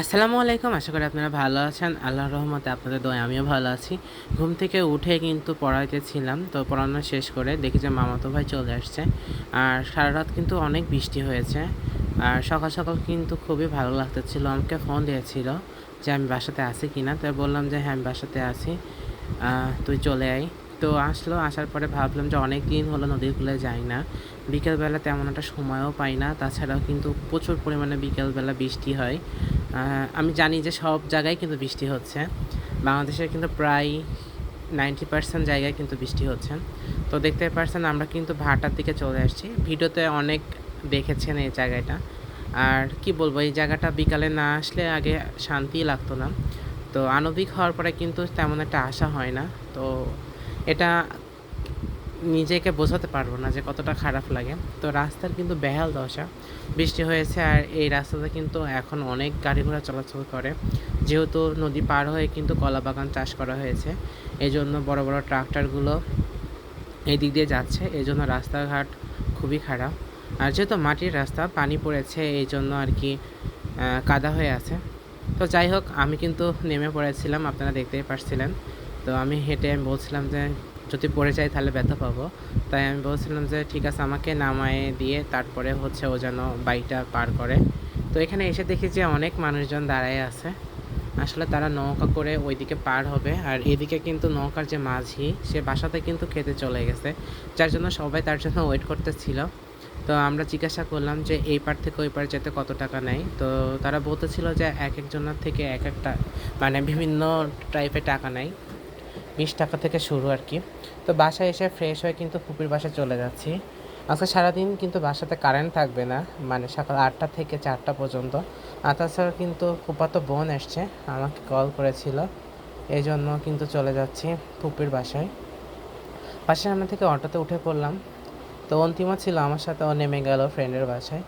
আসসালামু আলাইকুম, আশা করি আপনারা ভালো আছেন। আল্লাহর রহমতে আপনাদের দোয়া আমিও ভালো আছি। ঘুম থেকে উঠে কিন্তু পড়াইতে ছিলাম, তো পড়ানো শেষ করে দেখি যে মামাতো ভাই চলে আসছে। আর সারা রাত কিন্তু অনেক বৃষ্টি হয়েছে। আর সকাল সকাল কিন্তু খুবই ভালো লাগতেছিল, আমাকে ফোন দিয়েছিল যে আমি বাসাতে আছি কি না তো বললাম যে হ্যাঁ আমি বাসাতে আছি তুই চলে আয়। তো আসলো, আসার পরে ভাবলাম যে অনেক দিন হলো নদীর কূলে যাই না। বিকেলবেলা তেমন একটা সময়ও পাই না। তাছাড়াও কিন্তু প্রচুর পরিমাণে বিকেলবেলা বৃষ্টি হয়। আমি জানি যে সব জায়গায় কিন্তু বৃষ্টি হচ্ছে। বাংলাদেশের কিন্তু প্রায় নাইনটি পার্সেন্ট জায়গায় কিন্তু বৃষ্টি হচ্ছে। তো দেখতে পারছেন, আমরা কিন্তু ভাটার দিকে চলে আসছি। ভিডিওতে অনেক দেখেছেন এই জায়গাটা। আর কি বলব, এই জায়গাটা বিকালে না আসলে আগে শান্তি লাগতো না। তো আণবিক হওয়ার পরে কিন্তু তেমন একটা আশা হয় না। তো এটা নিজেকে বোঝাতে পারব না যে কতটা খারাপ লাগে। তো রাস্তার কিন্তু বেহাল দশা। বৃষ্টি হয়েছে আর এই রাস্তাতে কিন্তু এখন অনেক গাড়ি ঘোড়া চলাচল করে। যেহেতু নদী পার হয়ে কিন্তু কলা বাগান চাষ করা হয়েছে। এই জন্য বড় বড় ট্রাক্টরগুলো এই দিক দিয়ে যাচ্ছে। এই জন্য রাস্তাঘাট খুবই খারাপ। আর যেহেতু মাটির রাস্তা, পানি পড়েছে এই জন্য আর কি কাদা হয়ে আছে। তো যাই হোক, আমি কিন্তু নেমে পড়েছিলাম, আপনারা দেখতেই পারছিলেন। তো আমি হেঁটে আমি বলছিলাম যে যদি পড়ে যাই তাহলে ব্যথা পাবো। তাই আমি বলছিলাম যে, ঠিক আছে, আমাকে নামায়ে দিয়ে তারপরে হচ্ছে ও যেন বাইকটা পার করে। তো এখানে এসে দেখি যে অনেক মানুষজন দাঁড়ায় আছে। আসলে তারা নৌকা করে ওইদিকে পার হবে। আর এদিকে কিন্তু নৌকার যে মাঝি, সে বাসাতে কিন্তু খেতে চলে গেছে। যার জন্য সবাই তার জন্য ওয়েট করতেছিল। তো আমরা জিজ্ঞাসা করলাম যে, এই পার থেকে ওই পার যেতে কত টাকা নেয়? তো তারা বলতেছিল যে, এক একজনের থেকে এক একটা মানে বিভিন্ন টাইপের টাকা নেয়। বিশ টাকা থেকে শুরু আর কি। তো বাসায় এসে ফ্রেশ হয়ে কিন্তু ফুপির বাসায় চলে যাচ্ছি। আজকে সারাদিন কিন্তু বাসাতে কারেন্ট থাকবে না মানে সকাল আটটা থেকে চারটা পর্যন্ত। আর তাছাড়া কিন্তু ফুপাতো বোন এসছে, আমাকে কল করেছিল। এই জন্য কিন্তু চলে যাচ্ছি ফুপির বাসায়। বাসার সামনে থেকে অটোতে উঠে পড়লাম। তো অন্তিমা ছিল আমার সাথে, ও নেমে গেল ফ্রেন্ডের বাসায়।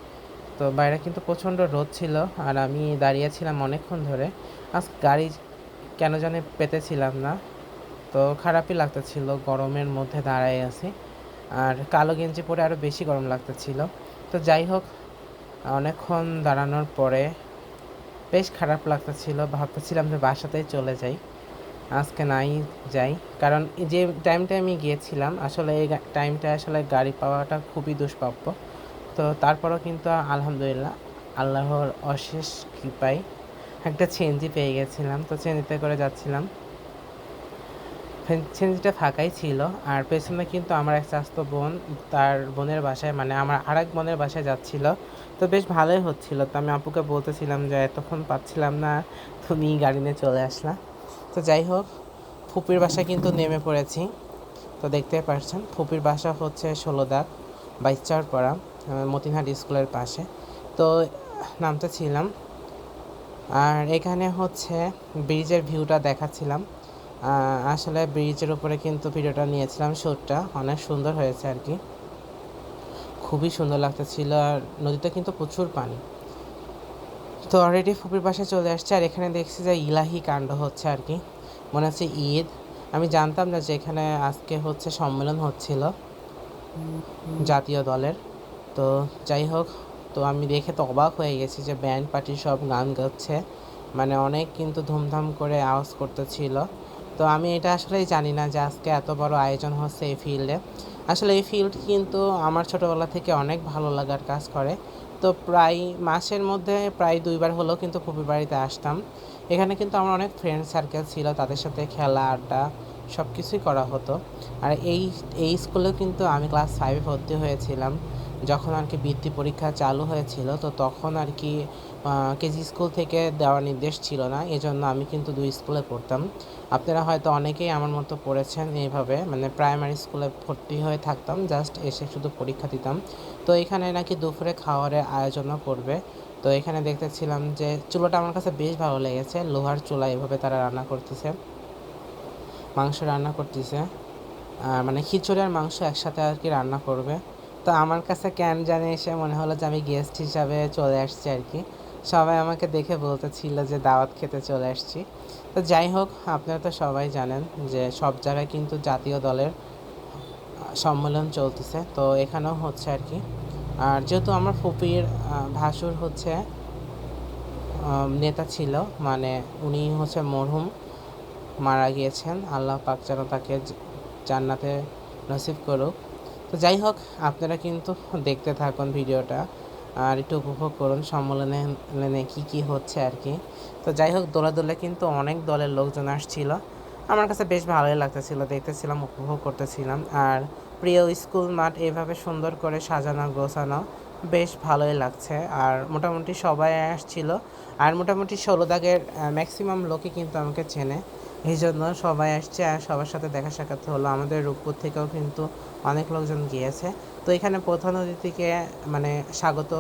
তো বাইরে কিন্তু প্রচণ্ড রোদ ছিল, আর আমি দাঁড়িয়েছিলাম অনেকক্ষণ ধরে। আজ গাড়ি কেন জানি পেতেছিলাম না। তো খারাপই লাগতেছিল, গরমের মধ্যে দাঁড়াই আছি। আর কালো গেঞ্জি পরে আরও বেশি গরম লাগতেছিল। তো যাই হোক, অনেকক্ষণ দাঁড়ানোর পরে বেশ খারাপ লাগতেছিল। ভাবতেছিলাম যে বাসাতেই চলে যাই, আজকে নাই, যাই। কারণ যে টাইমটা আমি গিয়েছিলাম, আসলে এই টাইমটা আসলে গাড়ি পাওয়াটা খুবই দুষ্প্রাপ্য। তো তারপরেও কিন্তু আলহামদুলিল্লাহ, আল্লাহর অশেষ কৃপায় একটা চেঞ্জি পেয়ে গেছিলাম। তো চেঞ্জিতে করে যাচ্ছিলাম। চেঞ্জিটা ফাঁকাই ছিল। আর পেছনে কিন্তু আমার এক চাস্তো বোন, তার বোনের বাসায় মানে আমার আর এক বোনের বাসায় যাচ্ছিল। তো বেশ ভালোই হচ্ছিল। তো আমি আপুকে বলতেছিলাম যে, এতক্ষণ পাচ্ছিলাম না তুমি গাড়ি নিয়ে চলে আসলা। তো যাই হোক, ফুপির বাসায় কিন্তু নেমে পড়েছি। তো দেখতে পাচ্ছেন ফুপির বাসা হচ্ছে ষোলোদাগ বাইচার পড়া মতিনহাট স্কুলের পাশে। তো নামতে ছিলাম আর এখানে হচ্ছে ব্রিজের ভিউটা দেখাচ্ছিলাম। আসলে ব্রিজের উপরে কিন্তু ভিডিওটা নিয়েছিলাম শ্যুটটা অনেক সুন্দর হয়েছে আর কি। খুবই সুন্দর লাগতেছিল আর নদীতে কিন্তু প্রচুর পানি। তো অলরেডি ফুপির বাসায় চলে আসছে আর এখানে দেখছি যে ইলাহি কাণ্ড হচ্ছে আর কি। মনে হচ্ছে ঈদ। আমি জানতাম না যে এখানে আজকে হচ্ছে সম্মেলন হচ্ছিল জাতীয় দলের। তো যাই হোক, তো আমি দেখে তো অবাক হয়ে গেছি যে ব্যান্ড পার্টি সব গান গাচ্ছে। মানে অনেক কিন্তু ধুমধাম করে আওয়াজ করতেছিল। তো আমি এটা আসলেই জানি না যে আজকে এত বড় আয়োজন হচ্ছে এই ফিল্ডে। আসলে এই ফিল্ড কিন্তু আমার ছোটোবেলা থেকে অনেক ভালো লাগার কাজ করে। তো প্রায় মাসের মধ্যে প্রায় দুইবার হলেও কিন্তু ফুপির বাড়িতে আসতাম। এখানে কিন্তু আমার অনেক ফ্রেন্ড সার্কেল ছিল, তাদের সাথে খেলা, আড্ডা সব কিছুই করা হতো। আর এই এই স্কুলেও কিন্তু আমি ক্লাস ফাইভে ভর্তি হয়েছিলাম। যখন আর কি বৃত্তি পরীক্ষা চালু হয়েছিল, তো তখন আর কি কেজি স্কুল থেকে দেওয়ার নির্দেশ ছিল না। এজন্য আমি কিন্তু দুই স্কুলে পড়তাম। আপনারা হয়তো অনেকেই আমার মতো পড়েছেন এইভাবে মানে প্রাইমারি স্কুলে ভর্তি হয়ে থাকতাম, জাস্ট এসে শুধু পরীক্ষা দিতাম। তো এখানে নাকি দুপুরে খাওয়ারের আয়োজনও করবে। তো এখানে দেখতেছিলাম যে চুলোটা আমার কাছে বেশ ভালো লেগেছে, লোহার চুলা এভাবে তারা রান্না করতেছে, মাংস রান্না করতেছে মানে খিচুড়ি আর মাংস একসাথে আর কি রান্না করবে। তো আমার কাছে কেন জানে এসে মনে হলো যে আমি গেস্ট হিসাবে চলে আসছি আর কি। সবাই আমাকে দেখে বলতেছিল যে দাওয়াত খেতে চলে আসছি। তো যাই হোক, আপনারা তো সবাই জানেন যে সব জায়গায় কিন্তু জাতীয় দলের সম্মেলন চলতেছে। তো এখানেও হচ্ছে আর কি। আর যেহেতু আমার ফুপির ভাসুর হচ্ছে নেতা ছিল মানে উনি হচ্ছে মরহুম, মারা গিয়েছেন। আল্লাহ পাক যেন তাকে জান্নাতে নসিব করুক। তো যাই হোক, আপনারা কিন্তু দেখতে থাকুন ভিডিওটা আর একটু উপভোগ করুন সম্মেলনে মানে কী কী হচ্ছে আর কি। তো যাই হোক দোলা দোলে কিন্তু অনেক দলের লোকজন আসছিল। আমার কাছে বেশ ভালোই লাগতেছিল, দেখতেছিলাম, উপভোগ করতেছিলাম। আর প্রিয় স্কুল মাঠ এভাবে সুন্দর করে সাজানো, গোছানো বেশ ভালোই লাগছে। আর মোটামুটি সবাই আসছিল। আর মোটামুটি ষোলো দাগের ম্যাক্সিমাম লোকই কিন্তু আমাকে চেনে। এই জন্য সবাই আসছে আর সবার সাথে দেখা সাক্ষাৎ হলো। আমাদের রূপপুর থেকেও কিন্তু অনেক লোকজন গিয়েছে। তো এখানে প্রধান অতিথিকে মানে স্বাগত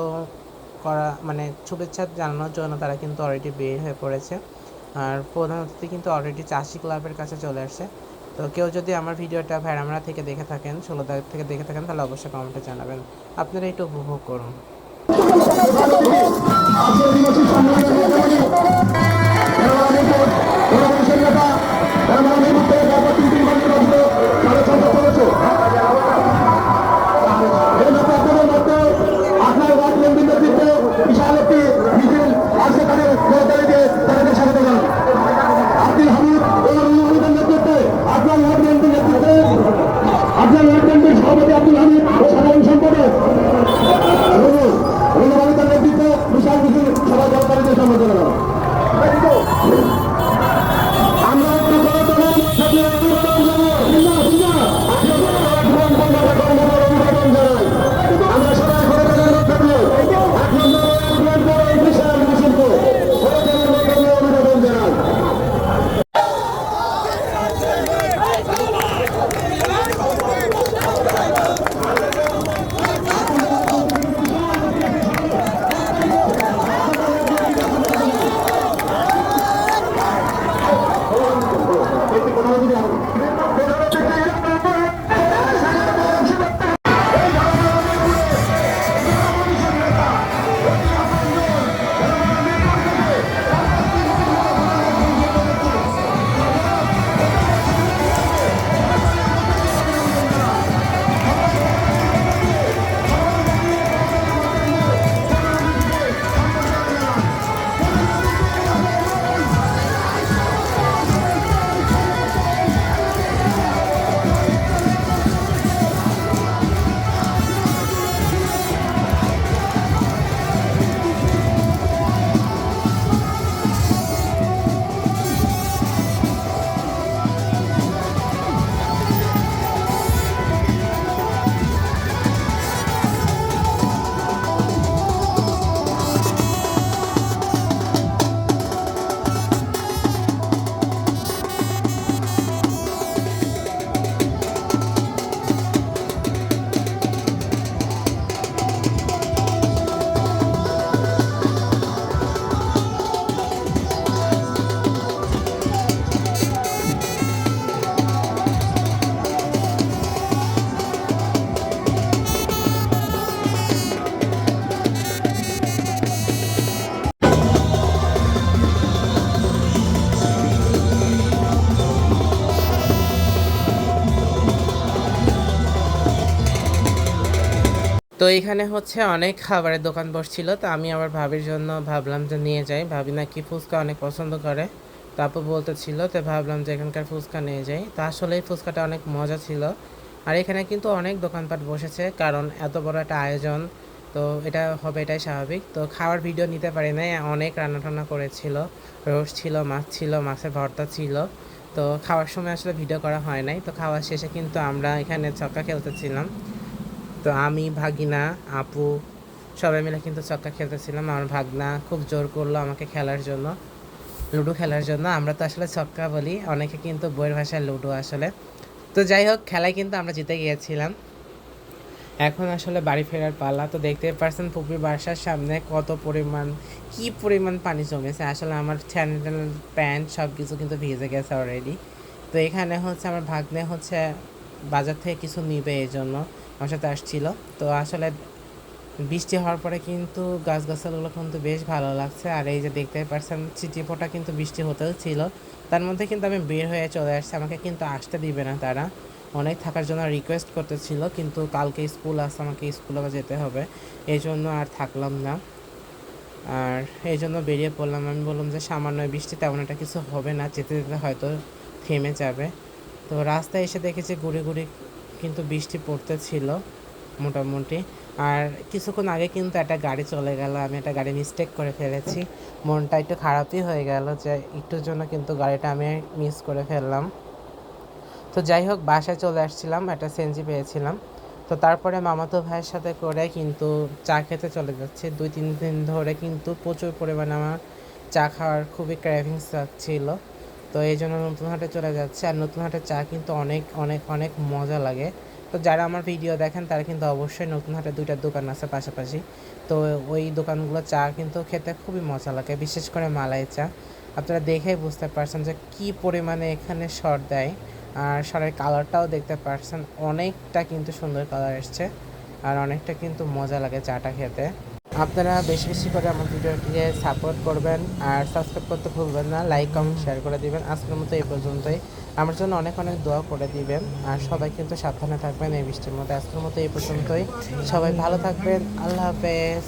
করা মানে শুভেচ্ছা জানানোর জন্য তারা কিন্তু অলরেডি বের হয়ে পড়েছে। আর প্রধান অতিথি কিন্তু অলরেডি চাষি ক্লাবের কাছে চলে আসছে। তো কেউ যদি আমার ভিডিওটা ভ্যারামরা থেকে দেখে থাকেন, ষোলো তারিখ থেকে দেখে থাকেন, তাহলে অবশ্যই কমেন্টে জানাবেন। আপনারা একটু উপভোগ করুন। এখানে হচ্ছে অনেক খাবারের দোকান বসছিল, তো আমি আবার ভাবির জন্য ভাবলাম যে নিয়ে যাই। ভাবি নাকি ফুচকা অনেক পছন্দ করে তারপর বলতেছিল তো ভাবলাম যে এখানকার ফুচকা নিয়ে যাই। তো আসলে এই ফুচকাটা অনেক মজা ছিল। আর এখানে কিন্তু অনেক দোকানপাট বসেছে, কারণ এত বড় একটা আয়োজন, তো এটা হবে এটাই স্বাভাবিক। তো খাওয়ার ভিডিও নিতে পারি নাই, অনেক রান্না টান্না করেছিল, রোস্ট ছিল, মাছ ছিল, মাছের ভর্তা ছিল, তো খাওয়ার সময় আসলে ভিডিও করা হয় নাই। তো খাওয়ার শেষে কিন্তু আমরা এখানে চক্কা খেলতেছিলাম। তো আমি, ভাগিনা, আপু, সবাই মিলে কিন্তু চক্কা খেলতেছিলাম। আমার ভাগনা খুব জোর করল আমাকে খেলার জন্য, লুডো খেলার জন্য। আমরা তো আসলে ছক্কা বলি, অনেকে কিন্তু বইয়ের ভাষায় লুডো আসলে। তো যাই হোক, খেলায় কিন্তু আমরা জিতে গিয়েছিলাম। এখন আসলে বাড়ি ফেরার পালা। তো দেখতে পারছেন, পুকুর বাসার সামনে কত পরিমাণ, কি পরিমাণ পানি জমেছে। আসলে আমার স্যান্ডেল প্যান্ট সব কিছু কিন্তু ভিজে গেছে অলরেডি তো এখানে হচ্ছে, আমার ভাগ্নে হচ্ছে বাজার থেকে কিছু নিবে এই জন্য আমার সাথে আসছিল। তো আসলে বৃষ্টি হওয়ার পরে কিন্তু গাছগাছালিগুলো কিন্তু বেশ ভালো লাগছে। আর এই যে দেখতে পারছেন চিটিপোটা কিন্তু বৃষ্টি হতেও ছিল। তার মধ্যে কিন্তু আমি বের হয়ে চলে আসছি। আমাকে কিন্তু আসতে দিবে না তারা। অনেক থাকার জন্য রিকোয়েস্ট করতেছিল, কিন্তু কালকে স্কুল আসছে আমাকে স্কুলে যেতে হবে। এই জন্য আর থাকলাম না। আর এই জন্য বেরিয়ে পড়লাম। আমি বললাম যে সামান্য বৃষ্টি তেমন একটা কিছু হবে না। যেতে যেতে হয়তো থেমে যাবে। তো রাস্তায় এসে দেখেছি ঘুরে গুড়ি কিন্তু বৃষ্টি পড়তেছিল মোটামুটি। আর কিছুক্ষণ আগে কিন্তু একটা গাড়ি চলে গেল, আমি একটা গাড়ি মিস্টেক করে ফেলেছি। মনটা একটু খারাপই হয়ে গেল যে একটুর জন্য কিন্তু গাড়িটা আমি মিস করে ফেললাম। তো যাই হোক, বাসায় চলে আসছিলাম, একটা সেঞ্জি পেয়েছিলাম। তো তারপরে মামাতো ভাইয়ের সাথে করে কিন্তু চা খেতে চলে যাচ্ছে। দুই তিন দিন ধরে কিন্তু প্রচুর পরিমাণে আমার চা খাওয়ার খুবই ক্র্যাভিংস ছিল। তো এই জন্য নতুন হাটে চলে যাচ্ছে। আর নতুন হাটের চা কিন্তু অনেক অনেক অনেক মজা লাগে। তো যারা আমার ভিডিও দেখেন, তারা কিন্তু অবশ্যই নতুন হাটে দুইটা দোকান আছে পাশাপাশি। তো ওই দোকানগুলো চা কিন্তু খেতে খুবই মজা লাগে, বিশেষ করে মালাই চা। আপনারা দেখেই বুঝতে পারছেন যে কি পরিমাণে এখানে শর দেয়। আর শরের কালারটাও দেখতে পারছেন, অনেকটা কিন্তু সুন্দর কালার এসছে। আর অনেকটা কিন্তু মজা লাগে চাটা খেতে। আপনারা বেশি বেশি করে আমার ভিডিওটিকে সাপোর্ট করবেন আর সাবস্ক্রাইব করতে ভুলবেন না লাইক কমেন্ট শেয়ার করে দিবেন। আজকের মতো এই পর্যন্তই। আমার জন্য অনেক অনেক দোয়া করে দিবেন। আর সবাই কিন্তু সাবধানে থাকবেন এই বৃষ্টির মধ্যে। আজকের মতো এই পর্যন্তই। সবাই ভালো থাকবেন। আল্লাহ হাফেজ।